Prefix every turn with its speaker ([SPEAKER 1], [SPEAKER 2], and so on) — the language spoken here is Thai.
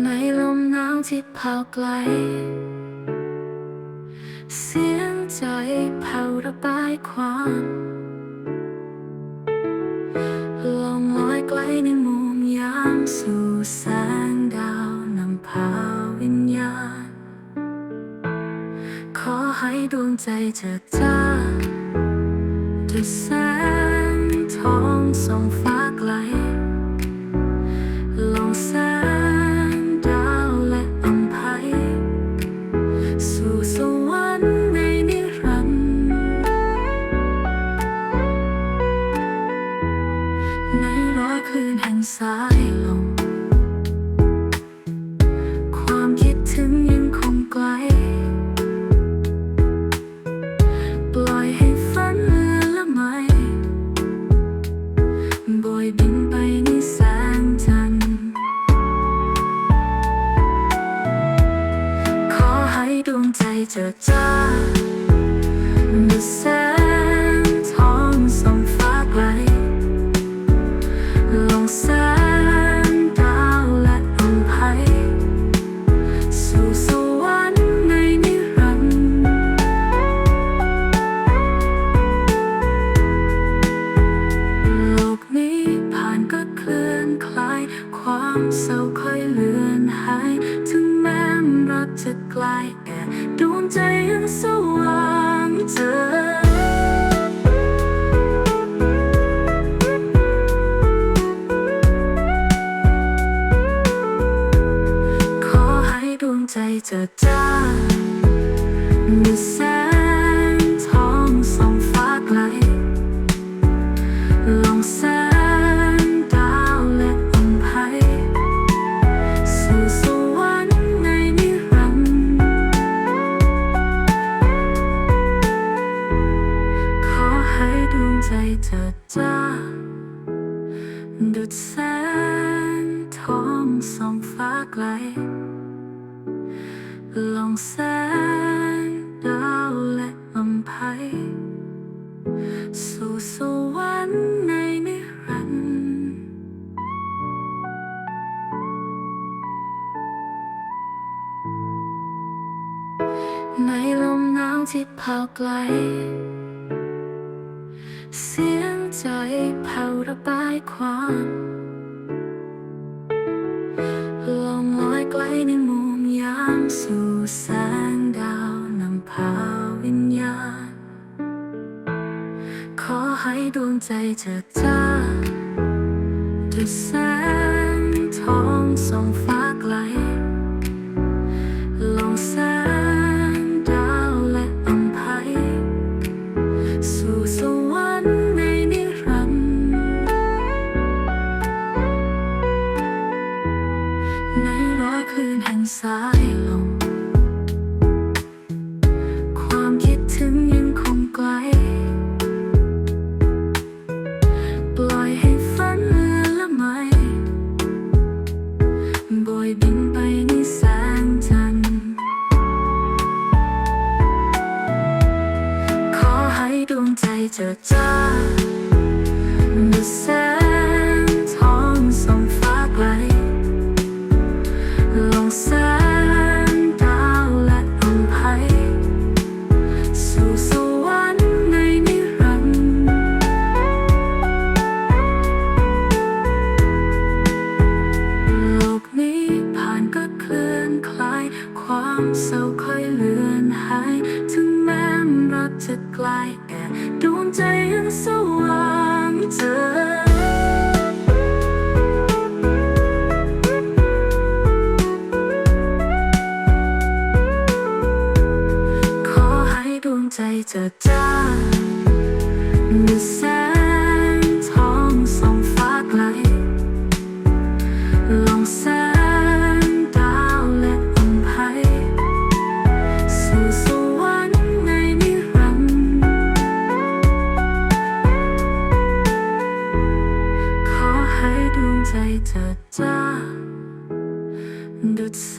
[SPEAKER 1] ในลมหนาวที่เผาไกล เสียงใจเผาระบายความลองลอยไกลในมุมยามสู่แสงดาวนำพาวิญญาณ ขอให้ดวงใจเจิดจ้าด้วยแสงทองส่องฟ้า ร้อยคืนแห่งสายลม ความคิดถึงยังคงไกล ปล่อยให้ฝันเลือนละไมโบยบินไปในแสงจันทร์ขอให้ดวงใจเจิดจ้า คลาย ความเศร้าค่อยเลือนหาย ถึงแม้รักจะไกลแต่ดวงใจยังสว่างเจอขอให้ดวงใจเจิดจ้าด้วยแส เจิดจ้าดุดแสงทองส่องฟ้าไกล ลองแสงดาวและอำไพสู่สวรรค์ในนิรันดร์ในลมหนาวที่เผาไกล เสียงใจเผาระบายความลองลอยไกลในมุมยามสู่แสงดาวนำพาวิญญาณ ขอให้ดวงใจเจิดจ้าด้วยแสงทองส่องฟ้าไกล ในร้อยคืนแห่งสายลมความคิดถึงยังคงไกล ปล่อยให้ฝันเลือละไหมโบยบินไปในแสงจันทร์ขอให้ดวงใจเจิดจ้าด้วยแส จะใกล้แต่ดวงใจยังสว่างเจอขอให้ดวงใจเจิดจ้า เธอจ้าดุดแส